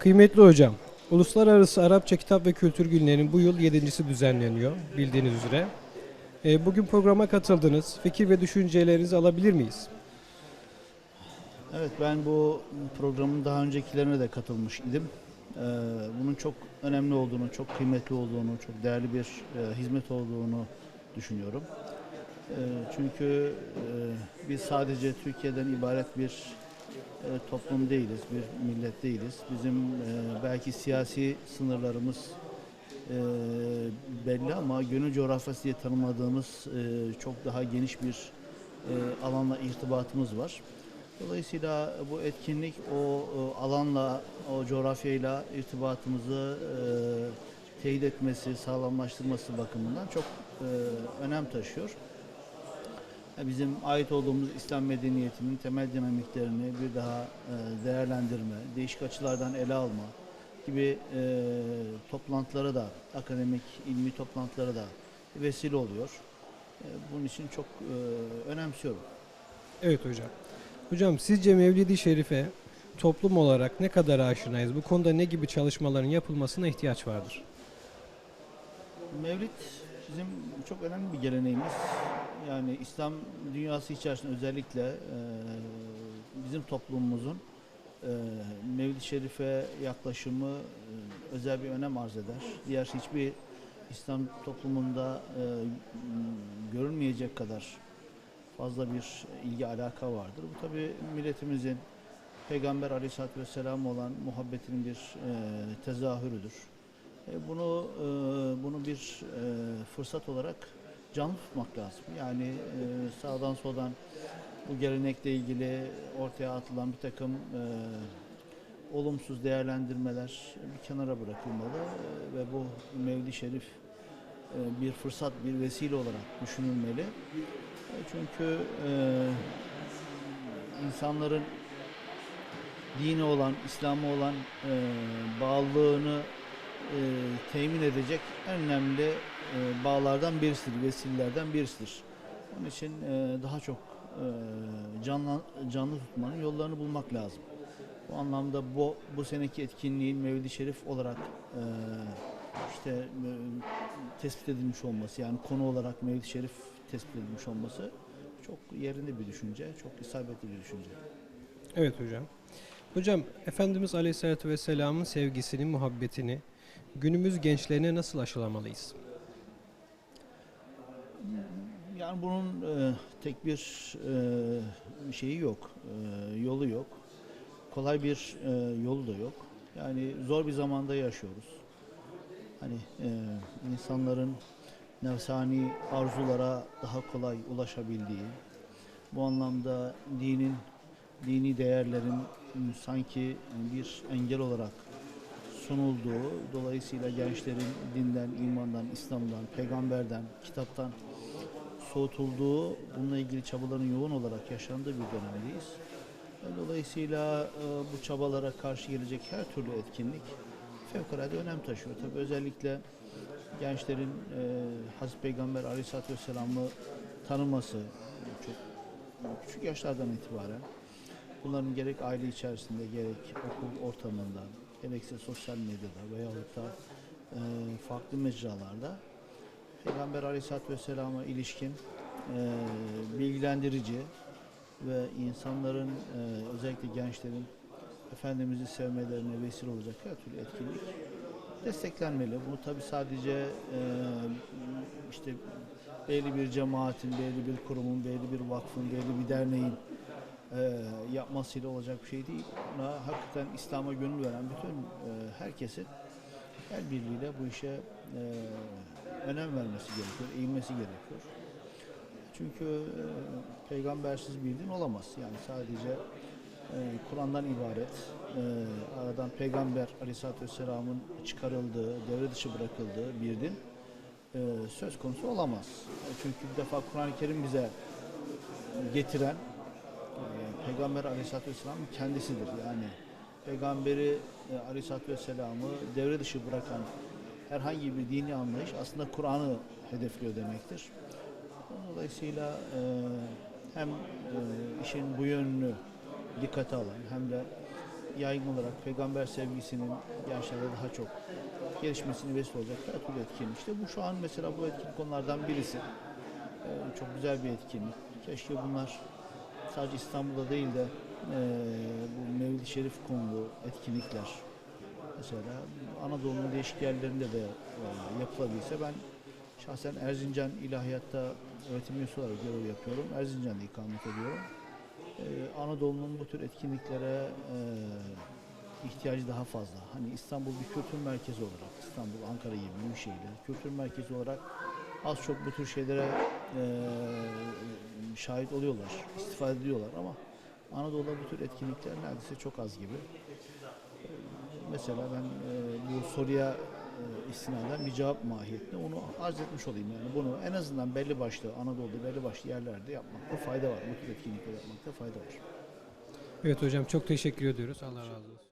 Kıymetli hocam, Uluslararası Arapça Kitap ve Kültür Günleri'nin bu yıl yedincisi düzenleniyor bildiğiniz üzere. E, Bugün programa katıldınız. Fikir ve düşüncelerinizi alabilir miyiz? Evet ben bu programın daha öncekilerine de katılmış idim. Ee, bunun çok önemli olduğunu, çok kıymetli olduğunu, çok değerli bir e, hizmet olduğunu düşünüyorum. Ee, çünkü e, biz sadece Türkiye'den ibaret bir e, toplum değiliz, bir millet değiliz. Bizim e, belki siyasi sınırlarımız e, belli ama gönül coğrafyası diye tanımladığımız e, çok daha geniş bir e, alanla irtibatımız var. Dolayısıyla bu etkinlik o, o alanla, o coğrafyayla irtibatımızı e, teyit etmesi, sağlamlaştırması bakımından çok e, önem taşıyor. Ya Bizim ait olduğumuz İslam medeniyetinin temel dinamiklerini bir daha e, değerlendirme, değişik açılardan ele alma gibi e, toplantılara da, akademik, ilmi toplantılara da vesile oluyor. E, bunun için çok e, önemsiyorum. Evet hocam. Hocam sizce Mevlid-i Şerife toplum olarak ne kadar aşinayız? Bu konuda ne gibi çalışmaların yapılmasına ihtiyaç vardır? Mevlid bizim çok önemli bir geleneğimiz. Yani İslam dünyası içerisinde özellikle e, bizim toplumumuzun e, Mevlid-i Şerif'e yaklaşımı e, özel bir önem arz eder. Diğer hiçbir İslam toplumunda e, görülmeyecek kadar fazla bir ilgi alaka vardır. Bu tabi milletimizin Peygamber Aleyhisselatü Vesselam olan muhabbetinin bir e, tezahürüdür. E, bunu e, bunu bir e, fırsat olarak canlı tutmak lazım. Yani sağdan soldan bu gelenekle ilgili ortaya atılan bir takım olumsuz değerlendirmeler bir kenara bırakılmalı ve bu Mevli Şerif bir fırsat, bir vesile olarak düşünülmeli. Çünkü insanların dini olan, İslam'a olan bağlılığını e, temin edecek en önemli e, bağlardan birisidir, vesilelerden birisidir. Onun için e, daha çok e, canlı, canlı tutmanın yollarını bulmak lazım. Bu anlamda bu, bu seneki etkinliğin Mevlid-i Şerif olarak e, işte e, tespit edilmiş olması yani konu olarak Mevlid-i Şerif tespit edilmiş olması çok yerinde bir düşünce, çok isabetli bir düşünce. Evet hocam. Hocam Efendimiz Aleyhisselatü Vesselam'ın sevgisini, muhabbetini günümüz gençlerine nasıl aşılamalıyız? Yani bunun e, tek bir e, şeyi yok, e, yolu yok. Kolay bir e, yolu da yok. Yani zor bir zamanda yaşıyoruz. Hani e, insanların nefsani arzulara daha kolay ulaşabildiği, bu anlamda dinin, dini değerlerin sanki bir engel olarak sunulduğu, dolayısıyla gençlerin dinden, imandan, İslam'dan, peygamberden, kitaptan soğutulduğu, bununla ilgili çabaların yoğun olarak yaşandığı bir dönemdeyiz. Dolayısıyla e, bu çabalara karşı gelecek her türlü etkinlik fevkalade önem taşıyor. Tabii özellikle gençlerin e, Hazreti Peygamber Aleyhisselatü Vesselam'ı tanıması çok küçük yaşlardan itibaren bunların gerek aile içerisinde gerek okul ortamında gerekse sosyal medyada veyahut da e, farklı mecralarda Peygamber Aleyhisselatü Vesselam'a ilişkin e, bilgilendirici ve insanların e, özellikle gençlerin Efendimiz'i sevmelerine vesile olacak her türlü etkinlik desteklenmeli. Bunu tabi sadece e, işte belli bir cemaatin, belli bir kurumun, belli bir vakfın, belli bir derneğin e, yapmasıyla olacak bir şey değil. Buna hakikaten İslam'a gönül veren bütün e, herkesin el birliğiyle bu işe e, önem vermesi gerekiyor, eğilmesi gerekiyor. Çünkü e, peygambersiz bir din olamaz. Yani sadece e, Kur'an'dan ibaret, e, aradan peygamber aleyhissalatü vesselamın çıkarıldığı, devre dışı bırakıldığı bir din e, söz konusu olamaz. E, çünkü bir defa Kur'an-ı Kerim bize getiren peygamber aleyhissalatü vesselamın kendisidir. Yani peygamberi e, aleyhissalatü vesselamı devre dışı bırakan herhangi bir dini anlayış aslında Kur'an'ı hedefliyor demektir. Dolayısıyla e, hem e, işin bu yönünü dikkate alan hem de yaygın olarak peygamber sevgisinin gençlerde daha çok gelişmesine vesile olacak her türlü etkinlik. İşte bu şu an mesela bu etkinlik onlardan birisi. Ee, çok güzel bir etkinlik. Keşke bunlar sadece İstanbul'da değil de e, bu Mevlid-i Şerif konulu etkinlikler mesela Anadolu'nun değişik yerlerinde de e, yapılabilse ben şahsen Erzincan İlahiyat'ta öğretim üyesi olarak görev yapıyorum. Erzincan'da ikamet ediyorum. Ee, Anadolu'nun bu tür etkinliklere e, ihtiyacı daha fazla. Hani İstanbul bir kültür merkezi olarak, İstanbul, Ankara gibi büyük şehirler, kültür merkezi olarak az çok bu tür şeylere e, şahit oluyorlar, istifade ediyorlar ama Anadolu'da bu tür etkinlikler neredeyse çok az gibi. Mesela ben e, bu soruya e, istinaden bir cevap mahiyetinde onu arz etmiş olayım. Yani bunu en azından belli başlı Anadolu'da belli başlı yerlerde yapmakta fayda var. Bu tür etkinlikler yapmakta fayda var. Evet hocam çok teşekkür ediyoruz. Allah razı olsun.